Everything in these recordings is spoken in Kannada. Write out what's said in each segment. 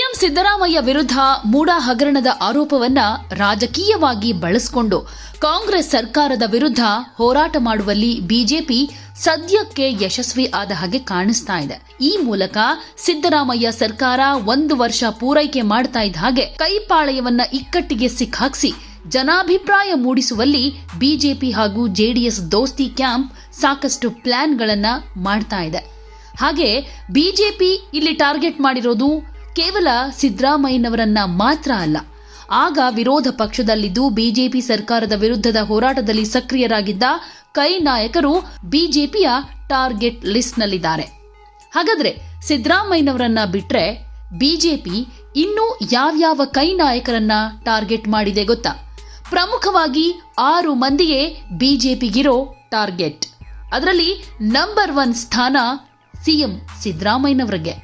ಸಿಎಂ ಸಿದ್ದರಾಮಯ್ಯ ವಿರುದ್ಧ ಮೂಡಾ ಹಗರಣದ ಆರೋಪವನ್ನ ರಾಜಕೀಯವಾಗಿ ಬಳಸಿಕೊಂಡು ಕಾಂಗ್ರೆಸ್ ಸರ್ಕಾರದ ವಿರುದ್ಧ ಹೋರಾಟ ಮಾಡುವಲ್ಲಿ ಬಿಜೆಪಿ ಸದ್ಯಕ್ಕೆ ಯಶಸ್ವಿ ಆದ ಹಾಗೆ ಕಾಣಿಸ್ತಾ ಇದೆ. ಈ ಮೂಲಕ ಸಿದ್ದರಾಮಯ್ಯ ಸರ್ಕಾರ ಒಂದು ವರ್ಷ ಪೂರೈಕೆ ಮಾಡ್ತಾ ಇದ್ದ ಹಾಗೆ ಕೈಪಾಳೆಯವನ್ನ ಇಕ್ಕಟ್ಟಿಗೆ ಸಿಕ್ಕಾಕ್ಸಿ ಜನಾಭಿಪ್ರಾಯ ಮೂಡಿಸುವಲ್ಲಿ ಬಿಜೆಪಿ ಹಾಗೂ ಜೆಡಿಎಸ್ ದೋಸ್ತಿ ಕ್ಯಾಂಪ್ ಸಾಕಷ್ಟು ಪ್ಲಾನ್ಗಳನ್ನ ಮಾಡ್ತಾ ಇದೆ. ಹಾಗೆ ಬಿಜೆಪಿ ಇಲ್ಲಿ ಟಾರ್ಗೆಟ್ ಮಾಡಿರೋದು ಕೇವಲ ಸಿದ್ದರಾಮಯ್ಯನವರನ್ನ ಮಾತ್ರ ಅಲ್ಲ, ಆಗ ವಿರೋಧ ಪಕ್ಷದಲ್ಲಿದ್ದು ಬಿಜೆಪಿ ಸರ್ಕಾರದ ವಿರುದ್ಧದ ಹೋರಾಟದಲ್ಲಿ ಸಕ್ರಿಯರಾಗಿದ್ದ ಕೈ ನಾಯಕರು ಬಿಜೆಪಿಯ ಟಾರ್ಗೆಟ್ ಲಿಸ್ಟ್ನಲ್ಲಿದ್ದಾರೆ. ಹಾಗಾದ್ರೆ ಸಿದ್ದರಾಮಯ್ಯನವರನ್ನ ಬಿಟ್ರೆ ಬಿಜೆಪಿ ಇನ್ನೂ ಯಾವ್ಯಾವ ಕೈ ನಾಯಕರನ್ನ ಟಾರ್ಗೆಟ್ ಮಾಡಿದೆ ಗೊತ್ತಾ? ಪ್ರಮುಖವಾಗಿ ಆರು ಮಂದಿಯೇ ಬಿಜೆಪಿಗಿರೋ ಟಾರ್ಗೆಟ್. ಅದರಲ್ಲಿ ನಂಬರ್ ಒನ್ ಸ್ಥಾನ ಸಿಎಂ ಸಿದ್ದರಾಮಯ್ಯನವರಿಗೆ.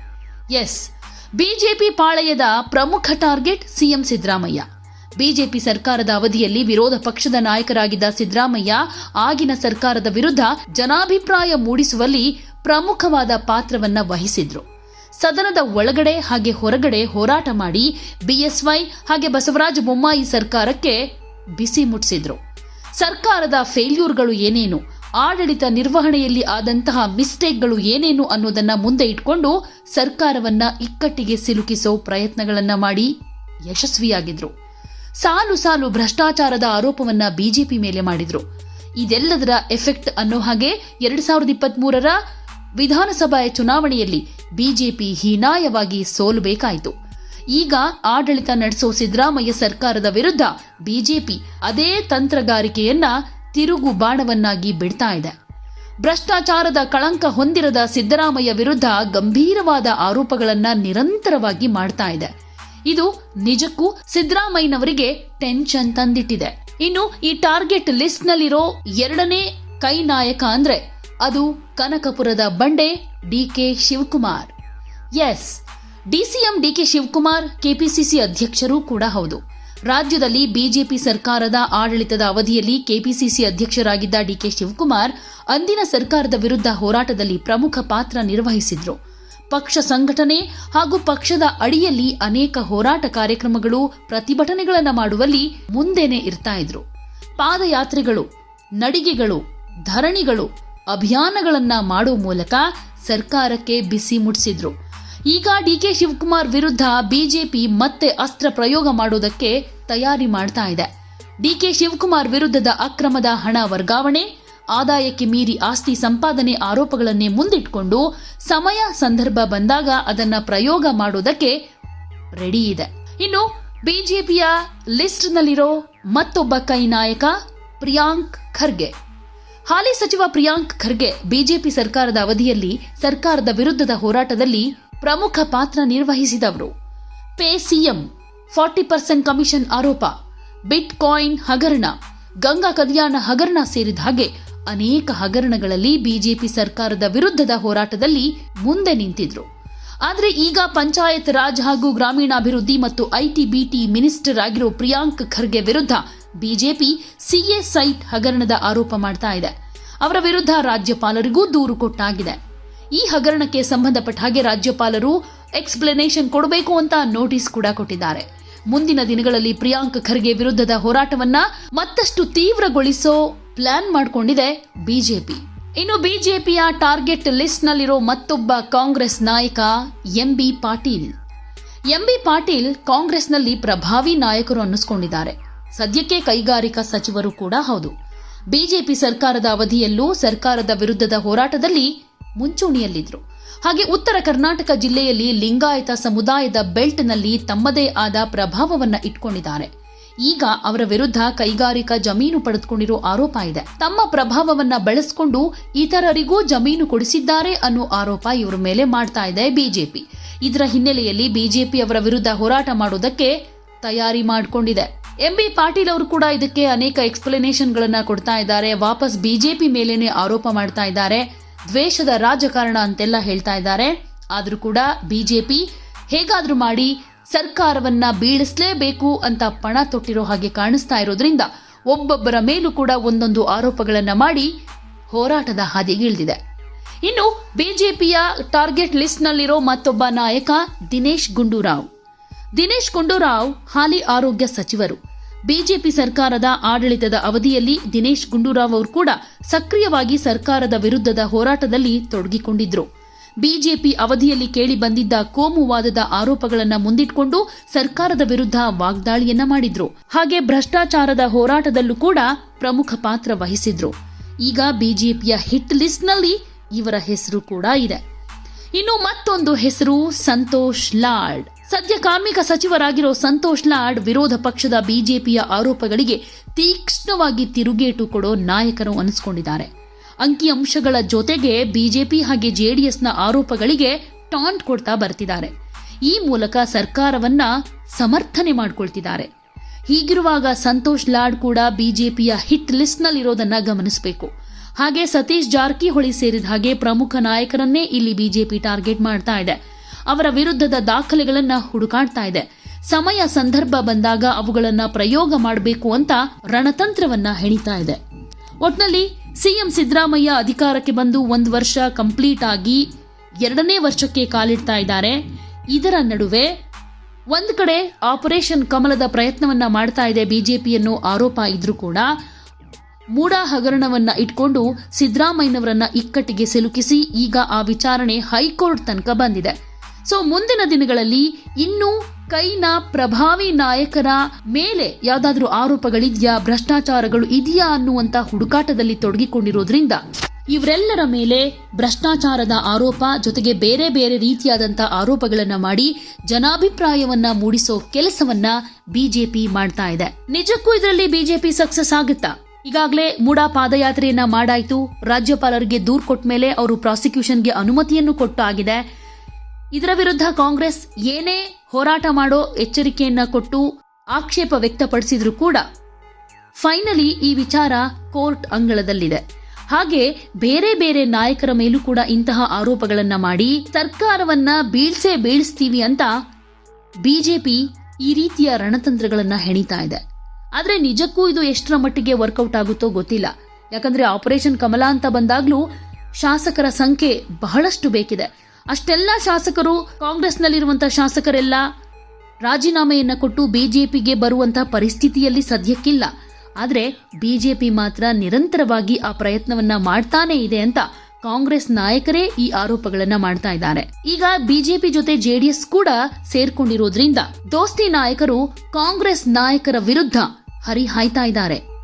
ಎಸ್ ಬಿಜೆಪಿ ಪಾಳಯದ ಪ್ರಮುಖ ಟಾರ್ಗೆಟ್ ಸಿಎಂ ಸಿದ್ದರಾಮಯ್ಯ. ಬಿಜೆಪಿ ಸರ್ಕಾರದ ಅವಧಿಯಲ್ಲಿ ವಿರೋಧ ಪಕ್ಷದ ನಾಯಕರಾಗಿದ್ದ ಸಿದ್ದರಾಮಯ್ಯ ಆಗಿನ ಸರ್ಕಾರದ ವಿರುದ್ಧ ಜನಾಭಿಪ್ರಾಯ ಮೂಡಿಸುವಲ್ಲಿ ಪ್ರಮುಖವಾದ ಪಾತ್ರವನ್ನ ವಹಿಸಿದ್ರು. ಸದನದ ಒಳಗಡೆ ಹಾಗೆ ಹೊರಗಡೆ ಹೋರಾಟ ಮಾಡಿ ಬಿಎಸ್ವೈ ಹಾಗೆ ಬಸವರಾಜ ಬೊಮ್ಮಾಯಿ ಸರ್ಕಾರಕ್ಕೆ ಬಿಸಿ ಮುಟ್ಟಿಸಿದ್ರು ಸರ್ಕಾರದ ಫೇಲ್ಯೂರ್ಗಳು ಏನೇನು? ಆಡಳಿತ ನಿರ್ವಹಣೆಯಲ್ಲಿ ಆದಂತಹ ಮಿಸ್ಟೇಕ್ಗಳು ಏನೇನು ಅನ್ನೋದನ್ನ ಮುಂದೆ ಇಟ್ಕೊಂಡು ಸರ್ಕಾರವನ್ನ ಇಕ್ಕಟ್ಟಿಗೆ ಸಿಲುಕಿಸೋ ಪ್ರಯತ್ನಗಳನ್ನ ಮಾಡಿ ಯಶಸ್ವಿಯಾಗಿದ್ರು. ಸಾಲು ಸಾಲು ಭ್ರಷ್ಟಾಚಾರದ ಆರೋಪವನ್ನ ಬಿಜೆಪಿ ಮೇಲೆ ಮಾಡಿದ್ರು. ಇದೆಲ್ಲದರ ಎಫೆಕ್ಟ್ ಅನ್ನೋ ಹಾಗೆ ಎರಡ್ ಸಾವಿರದ ಇಪ್ಪತ್ತ್ ವಿಧಾನಸಭಾ ಚುನಾವಣೆಯಲ್ಲಿ ಬಿಜೆಪಿ ಹೀನಾಯವಾಗಿ ಸೋಲಬೇಕಾಯಿತು. ಈಗ ಆಡಳಿತ ನಡೆಸೋ ಸಿದ್ದರಾಮಯ್ಯ ಸರ್ಕಾರದ ವಿರುದ್ಧ ಬಿಜೆಪಿ ಅದೇ ತಂತ್ರಗಾರಿಕೆಯನ್ನ ತಿರುಗು ಬಾಣವನ್ನಾಗಿ ಬಿಡ್ತಾ ಇದೆ. ಭ್ರಷ್ಟಾಚಾರದ ಕಳಂಕ ಹೊಂದಿರದ ಸಿದ್ದರಾಮಯ್ಯ ವಿರುದ್ಧ ಗಂಭೀರವಾದ ಆರೋಪಗಳನ್ನು ನಿರಂತರವಾಗಿ ಮಾಡ್ತಾ ಇದೆ. ಇದು ನಿಜಕ್ಕೂ ಸಿದ್ದರಾಮಯ್ಯನವರಿಗೆ ಟೆನ್ಷನ್ ತಂದಿಟ್ಟಿದೆ. ಇನ್ನು ಈ ಟಾರ್ಗೆಟ್ ಲಿಸ್ಟ್ನಲ್ಲಿರೋ ಎರಡನೇ ಕೈ ನಾಯಕ ಅಂದ್ರೆ ಅದು ಕನಕಪುರದ ಬಂಡೆ DK Shivakumar. Yes DCM DK Shivakumar KPCC ಅಧ್ಯಕ್ಷರೂ ಕೂಡ ಹೌದು. ರಾಜ್ಯದಲ್ಲಿ ಬಿಜೆಪಿ ಸರ್ಕಾರದ ಆಡಳಿತದ ಅವಧಿಯಲ್ಲಿ ಕೆಪಿಸಿಸಿ ಅಧ್ಯಕ್ಷರಾಗಿದ್ದ ಡಿಕೆ ಶಿವಕುಮಾರ್ ಅಂದಿನ ಸರ್ಕಾರದ ವಿರುದ್ಧ ಹೋರಾಟದಲ್ಲಿ ಪ್ರಮುಖ ಪಾತ್ರ ನಿರ್ವಹಿಸಿದ್ರು. ಪಕ್ಷ ಸಂಘಟನೆ ಹಾಗೂ ಪಕ್ಷದ ಅಡಿಯಲ್ಲಿ ಅನೇಕ ಹೋರಾಟ ಕಾರ್ಯಕ್ರಮಗಳು, ಪ್ರತಿಭಟನೆಗಳನ್ನು ಮಾಡುವಲ್ಲಿ ಮುಂದೆನೆ ಇರ್ತಾ ಇದ್ರು. ಪಾದಯಾತ್ರೆಗಳು, ನಡಿಗೆಗಳು, ಧರಣಿಗಳು, ಅಭಿಯಾನಗಳನ್ನು ಮಾಡುವ ಮೂಲಕ ಸರ್ಕಾರಕ್ಕೆ ಬಿಸಿ ಮುಟ್ಟಿಸಿದ್ರು ಈಗ ಡಿಕೆ ಶಿವಕುಮಾರ್ ವಿರುದ್ಧ ಬಿಜೆಪಿ ಮತ್ತೆ ಅಸ್ತ್ರ ಪ್ರಯೋಗ ಮಾಡೋದಕ್ಕೆ ತಯಾರಿ ಮಾಡ್ತಾ ಇದೆ. ಡಿಕೆ ಶಿವಕುಮಾರ್ ವಿರುದ್ಧದ ಅಕ್ರಮದ ಹಣ ವರ್ಗಾವಣೆ, ಆದಾಯಕ್ಕೆ ಮೀರಿ ಆಸ್ತಿ ಸಂಪಾದನೆ ಆರೋಪಗಳನ್ನೇ ಮುಂದಿಟ್ಕೊಂಡು ಸಮಯ ಸಂದರ್ಭ ಬಂದಾಗ ಅದನ್ನ ಪ್ರಯೋಗ ಮಾಡೋದಕ್ಕೆ ರೆಡಿ ಇದೆ. ಇನ್ನು ಬಿಜೆಪಿಯ ಲಿಸ್ಟ್ನಲ್ಲಿರೋ ಮತ್ತೊಬ್ಬ ಕೈ ನಾಯಕ ಪ್ರಿಯಾಂಕ್ ಖರ್ಗೆ. ಹಾಲಿ ಸಚಿವ ಪ್ರಿಯಾಂಕ್ ಖರ್ಗೆ ಬಿಜೆಪಿ ಸರ್ಕಾರದ ಅವಧಿಯಲ್ಲಿ ಸರ್ಕಾರದ ವಿರುದ್ಧದ ಹೋರಾಟದಲ್ಲಿ ಪ್ರಮುಖ ಪಾತ್ರ ನಿರ್ವಹಿಸಿದವರು. Pay CM, forty percent commission ಆರೋಪ. ಬಿಟ್ ಕಾಯಿನ್ ಹಗರಣ. ಗಂಗಾ ಕಲ್ಯಾಣ, ಹಗರಣ ಸೇರಿದ ಹಾಗೆ ಅನೇಕ ಹಗರಣಗಳಲ್ಲಿ ಬಿಜೆಪಿ ಸರ್ಕಾರದ ವಿರುದ್ಧದ ಹೋರಾಟದಲ್ಲಿ ಮುಂದೆ ನಿಂತಿದ್ರು. ಆದರೆ ಈಗ ಪಂಚಾಯತ್ ರಾಜ್ ಹಾಗೂ ಗ್ರಾಮೀಣಾಭಿವೃದ್ಧಿ ಮತ್ತು ಐಟಿ ಬಿಟಿ ಮಿನಿಸ್ಟರ್ ಆಗಿರೋ ಪ್ರಿಯಾಂಕ್ ಖರ್ಗೆ ವಿರುದ್ಧ ಬಿಜೆಪಿ ಸಿಎ ಹಗರಣದ ಆರೋಪ ಮಾಡ್ತಾ ಇದೆ. ಅವರ ವಿರುದ್ಧ ರಾಜ್ಯಪಾಲರಿಗೂ ದೂರು ಕೊಟ್ಟಾಗಿದೆ. ಈ ಹಗರಣಕ್ಕೆ ಸಂಬಂಧಪಟ್ಟ ಹಾಗೆ ರಾಜ್ಯಪಾಲರು ಎಕ್ಸ್ಪ್ಲನೇಷನ್ ಕೊಡಬೇಕು ಅಂತ ನೋಟಿಸ್ ಕೂಡ ಕೊಟ್ಟಿದ್ದಾರೆ. ಮುಂದಿನ ದಿನಗಳಲ್ಲಿ ಪ್ರಿಯಾಂಕ್ ಖರ್ಗೆ ವಿರುದ್ಧದ ಹೋರಾಟವನ್ನ ಮತ್ತಷ್ಟು ತೀವ್ರಗೊಳಿಸೋ ಪ್ಲಾನ್ ಮಾಡಿಕೊಂಡಿದೆ ಬಿಜೆಪಿ. ಇನ್ನು ಬಿಜೆಪಿಯ ಟಾರ್ಗೆಟ್ ಲಿಸ್ಟ್ ನಲ್ಲಿರೋ ಮತ್ತೊಬ್ಬ ಕಾಂಗ್ರೆಸ್ ನಾಯಕ ಎಂಬಿ ಪಾಟೀಲ್. ಎಂಬಿ ಪಾಟೀಲ್ ಕಾಂಗ್ರೆಸ್ನಲ್ಲಿ ಪ್ರಭಾವಿ ನಾಯಕರು ಅನ್ನಿಸ್ಕೊಂಡಿದ್ದಾರೆ. ಸದ್ಯಕ್ಕೆ ಕೈಗಾರಿಕಾ ಸಚಿವರು ಕೂಡ ಹೌದು. ಬಿಜೆಪಿ ಸರ್ಕಾರದ ಅವಧಿಯಲ್ಲೂ ಸರ್ಕಾರದ ವಿರುದ್ಧದ ಹೋರಾಟದಲ್ಲಿ ಮುಂಚೂಣಿಯಲ್ಲಿದ್ರು. ಹಾಗೆ ಉತ್ತರ ಕರ್ನಾಟಕ ಜಿಲ್ಲೆಯಲ್ಲಿ ಲಿಂಗಾಯತ ಸಮುದಾಯದ ಬೆಲ್ಟ್ನಲ್ಲಿ ತಮ್ಮದೇ ಆದ ಪ್ರಭಾವವನ್ನು ಇಟ್ಕೊಂಡಿದ್ದಾರೆ. ಈಗ ಅವರ ವಿರುದ್ಧ ಕೈಗಾರಿಕಾ ಜಮೀನು ಪಡೆದುಕೊಂಡಿರೋ ಆರೋಪ ಇದೆ. ತಮ್ಮ ಪ್ರಭಾವವನ್ನ ಬಳಸಿಕೊಂಡು ಇತರರಿಗೂ ಜಮೀನು ಕೊಡಿಸಿದ್ದಾರೆ ಅನ್ನೋ ಆರೋಪ ಇವರ ಮೇಲೆ ಮಾಡ್ತಾ ಇದೆ ಬಿಜೆಪಿ. ಇದರ ಹಿನ್ನೆಲೆಯಲ್ಲಿ ಬಿಜೆಪಿ ಅವರ ವಿರುದ್ಧ ಹೋರಾಟ ಮಾಡೋದಕ್ಕೆ ತಯಾರಿ ಮಾಡಿಕೊಂಡಿದೆ. ಎಂಬಿ ಪಾಟೀಲ್ ಅವರು ಕೂಡ ಇದಕ್ಕೆ ಅನೇಕ ಎಕ್ಸ್ಪ್ಲನೇಷನ್ ಗಳನ್ನ ಕೊಡ್ತಾ ಇದ್ದಾರೆ. ವಾಪಸ್ ಬಿಜೆಪಿ ಮೇಲೇನೆ ಆರೋಪ ಮಾಡ್ತಾ ಇದ್ದಾರೆ. ದ್ವೇಷದ ರಾಜಕಾರಣ ಅಂತೆಲ್ಲ ಹೇಳ್ತಾ ಇದ್ದಾರೆ. ಆದರೂ ಕೂಡ ಬಿಜೆಪಿ ಹೇಗಾದರೂ ಮಾಡಿ ಸರ್ಕಾರವನ್ನ ಬೀಳಿಸಲೇಬೇಕು ಅಂತ ಪಣ ತೊಟ್ಟಿರೋ ಹಾಗೆ ಕಾಣಿಸ್ತಾ ಇರೋದ್ರಿಂದ ಒಬ್ಬೊಬ್ಬರ ಮೇಲೂ ಕೂಡ ಒಂದೊಂದು ಆರೋಪಗಳನ್ನ ಮಾಡಿ ಹೋರಾಟದ ಹಾದಿಗಿಳಿದಿದೆ ಇನ್ನು ಬಿಜೆಪಿಯ ಟಾರ್ಗೆಟ್ ಲಿಸ್ಟ್ನಲ್ಲಿರೋ ಮತ್ತೊಬ್ಬ ನಾಯಕ ದಿನೇಶ್ ಗುಂಡೂರಾವ್. ದಿನೇಶ್ ಗುಂಡೂರಾವ್ ಹಾಲಿ ಆರೋಗ್ಯ ಸಚಿವರು. ಬಿಜೆಪಿ ಸರ್ಕಾರದ ಆಡಳಿತದ ಅವಧಿಯಲ್ಲಿ ದಿನೇಶ್ ಗುಂಡೂರಾವ್ ಅವರು ಕೂಡ ಸಕ್ರಿಯವಾಗಿ ಸರ್ಕಾರದ ವಿರುದ್ಧದ ಹೋರಾಟದಲ್ಲಿ ತೊಡಗಿಕೊಂಡಿದ್ರು. ಬಿಜೆಪಿ ಅವಧಿಯಲ್ಲಿ ಕೇಳಿ ಬಂದಿದ್ದ ಕೋಮುವಾದದ ಆರೋಪಗಳನ್ನು ಮುಂದಿಟ್ಕೊಂಡು ಸರ್ಕಾರದ ವಿರುದ್ಧ ವಾಗ್ದಾಳಿಯನ್ನ ಮಾಡಿದ್ರು. ಹಾಗೆ ಭ್ರಷ್ಟಾಚಾರದ ಹೋರಾಟದಲ್ಲೂ ಕೂಡ ಪ್ರಮುಖ ಪಾತ್ರ ವಹಿಸಿದ್ರು. ಈಗ ಬಿಜೆಪಿಯ ಹಿಟ್ ಲಿಸ್ಟ್ನಲ್ಲಿ ಇವರ ಹೆಸರು ಕೂಡ ಇದೆ. ಇನ್ನು ಮತ್ತೊಂದು ಹೆಸರು, ಸಂತೋಷ್ ಲಾಡ್. ಸದ್ಯ ಕಾರ್ಮಿಕ ಸಚಿವರಾಗಿರೋ ಸಂತೋಷ್ ಲಾಡ್ ವಿರೋಧ ಪಕ್ಷದ ಬಿಜೆಪಿಯ ಆರೋಪಗಳಿಗೆ ತೀಕ್ಷ್ಣವಾಗಿ ತಿರುಗೇಟು ಕೊಡೋ ನಾಯಕರು ಅನಿಸ್ಕೊಂಡಿದ್ದಾರೆ. ಅಂಕಿಅಂಶಗಳ ಜೊತೆಗೆ ಬಿಜೆಪಿ ಹಾಗೆ ಜೆಡಿಎಸ್ನ ಆರೋಪಗಳಿಗೆ ಟಾಂಟ್ ಕೊಡ್ತಾ ಬರ್ತಿದ್ದಾರೆ. ಈ ಮೂಲಕ ಸರ್ಕಾರವನ್ನ ಸಮರ್ಥನೆ ಮಾಡ್ಕೊಳ್ತಿದ್ದಾರೆ. ಹೀಗಿರುವಾಗ ಸಂತೋಷ್ ಲಾಡ್ ಕೂಡ ಬಿಜೆಪಿಯ ಹಿಟ್ ಲಿಸ್ಟ್ನಲ್ಲಿರೋದನ್ನ ಗಮನಿಸಬೇಕು. ಹಾಗೆ ಸತೀಶ್ ಜಾರಕಿಹೊಳಿ ಸೇರಿದ ಹಾಗೆ ಪ್ರಮುಖ ನಾಯಕರನ್ನೇ ಇಲ್ಲಿ ಬಿಜೆಪಿ ಟಾರ್ಗೆಟ್ ಮಾಡ್ತಾ ಇದೆ. ಅವರ ವಿರುದ್ಧದ ದಾಖಲೆಗಳನ್ನ ಹುಡುಕಾಡ್ತಾ ಇದೆ. ಸಮಯ ಸಂದರ್ಭ ಬಂದಾಗ ಅವುಗಳನ್ನ ಪ್ರಯೋಗ ಮಾಡಬೇಕು ಅಂತ ರಣತಂತ್ರವನ್ನ ಹೆಣಿತಾ ಇದೆ. ಒಟ್ನಲ್ಲಿ ಸಿಎಂ ಸಿದ್ದರಾಮಯ್ಯ ಅಧಿಕಾರಕ್ಕೆ ಬಂದು ಒಂದು ವರ್ಷ ಕಂಪ್ಲೀಟ್ ಆಗಿ ಎರಡನೇ ವರ್ಷಕ್ಕೆ ಕಾಲಿಡ್ತಾ ಇದ್ದಾರೆ. ಇದರ ನಡುವೆ ಒಂದು ಕಡೆ ಆಪರೇಷನ್ ಕಮಲದ ಪ್ರಯತ್ನವನ್ನ ಮಾಡ್ತಾ ಇದೆ ಬಿಜೆಪಿ ಅನ್ನೋ ಆರೋಪ ಇದ್ರೂ ಕೂಡ ಮೂಡ ಹಗರಣವನ್ನ ಇಟ್ಕೊಂಡು ಸಿದ್ದರಾಮಯ್ಯನವರನ್ನ ಇಕ್ಕಟ್ಟಿಗೆ ಸಿಲುಕಿಸಿ ಈಗ ಆ ವಿಚಾರಣೆ ಹೈಕೋರ್ಟ್ ತನಕ ಬಂದಿದೆ. ಸೊ ಮುಂದಿನ ದಿನಗಳಲ್ಲಿ ಇನ್ನೂ ಕೈನ ಪ್ರಭಾವಿ ನಾಯಕರ ಮೇಲೆ ಯಾವ್ದಾದ್ರೂ ಆರೋಪಗಳಿದ್ಯಾ, ಭ್ರಷ್ಟಾಚಾರಗಳು ಇದೆಯಾ ಅನ್ನುವಂತ ಹುಡುಕಾಟದಲ್ಲಿ ತೊಡಗಿಕೊಂಡಿರೋದ್ರಿಂದ ಇವರೆಲ್ಲರ ಮೇಲೆ ಭ್ರಷ್ಟಾಚಾರದ ಆರೋಪ ಜೊತೆಗೆ ಬೇರೆ ಬೇರೆ ರೀತಿಯಾದಂಥ ಆರೋಪಗಳನ್ನ ಮಾಡಿ ಜನಾಭಿಪ್ರಾಯವನ್ನ ಮೂಡಿಸೋ ಕೆಲಸವನ್ನ ಬಿಜೆಪಿ ಮಾಡ್ತಾ ಇದೆ. ನಿಜಕ್ಕೂ ಇದರಲ್ಲಿ ಬಿಜೆಪಿ ಸಕ್ಸಸ್ ಆಗುತ್ತಾ? ಈಗಾಗಲೇ ಮೂಡಾ ಪಾದಯಾತ್ರೆಯನ್ನ ಮಾಡಾಯಿತು. ರಾಜ್ಯಪಾಲರಿಗೆ ದೂರ್ ಕೊಟ್ಟ ಮೇಲೆ ಅವರು ಪ್ರಾಸಿಕ್ಯೂಷನ್ಗೆ ಅನುಮತಿಯನ್ನು ಕೊಟ್ಟು ಆಗಿದೆ ಇದರ ವಿರುದ್ಧ ಕಾಂಗ್ರೆಸ್ ಏನೇ ಹೋರಾಟ ಮಾಡೋ ಎಚ್ಚರಿಕೆಯನ್ನ ಕೊಟ್ಟು ಆಕ್ಷೇಪ ವ್ಯಕ್ತಪಡಿಸಿದ್ರು ಕೂಡ ಫೈನಲಿ ಈ ವಿಚಾರ ಕೋರ್ಟ್ ಅಂಗಳದಲ್ಲಿದೆ. ಹಾಗೆ ಬೇರೆ ಬೇರೆ ನಾಯಕರ ಮೇಲೂ ಕೂಡ ಇಂತಹ ಆರೋಪಗಳನ್ನ ಮಾಡಿ ಸರ್ಕಾರವನ್ನ ಬೀಳ್ಸೆ ಬೀಳಿಸ್ತೀವಿ ಅಂತ ಬಿಜೆಪಿ ಈ ರೀತಿಯ ರಣತಂತ್ರಗಳನ್ನ ಹೆಣಿತಾ ಇದೆ. ಆದ್ರೆ ನಿಜಕ್ಕೂ ಇದು ಎಷ್ಟರ ಮಟ್ಟಿಗೆ ವರ್ಕೌಟ್ ಆಗುತ್ತೋ ಗೊತ್ತಿಲ್ಲ. ಯಾಕಂದ್ರೆ ಆಪರೇಷನ್ ಕಮಲ ಅಂತ ಬಂದಾಗ್ಲೂ ಶಾಸಕರ ಸಂಖ್ಯೆ ಬಹಳಷ್ಟು ಬೇಕಿದೆ. ಅಷ್ಟೆಲ್ಲ ಶಾಸಕರು ಕಾಂಗ್ರೆಸ್ನಲ್ಲಿರುವಂಥ ಶಾಸಕರೆಲ್ಲ ರಾಜೀನಾಮೆಯನ್ನ ಕೊಟ್ಟು ಬಿಜೆಪಿಗೆ ಬರುವಂತಹ ಪರಿಸ್ಥಿತಿಯಲ್ಲಿ ಸದ್ಯಕ್ಕಿಲ್ಲ. ಆದ್ರೆ ಬಿಜೆಪಿ ಮಾತ್ರ ನಿರಂತರವಾಗಿ ಆ ಪ್ರಯತ್ನವನ್ನ ಮಾಡ್ತಾನೇ ಇದೆ ಅಂತ ಕಾಂಗ್ರೆಸ್ ನಾಯಕರೇ ಈ ಆರೋಪಗಳನ್ನ ಮಾಡ್ತಾ ಇದ್ದಾರೆ. ಈಗ ಬಿಜೆಪಿ ಜೊತೆ ಜೆಡಿಎಸ್ ಕೂಡ ಸೇರ್ಕೊಂಡಿರೋದ್ರಿಂದ ದೋಸ್ತಿ ನಾಯಕರು ಕಾಂಗ್ರೆಸ್ ನಾಯಕರ ವಿರುದ್ಧ ಹರಿಹಾಯ್ತಾ ಇದ್ದಾರೆ.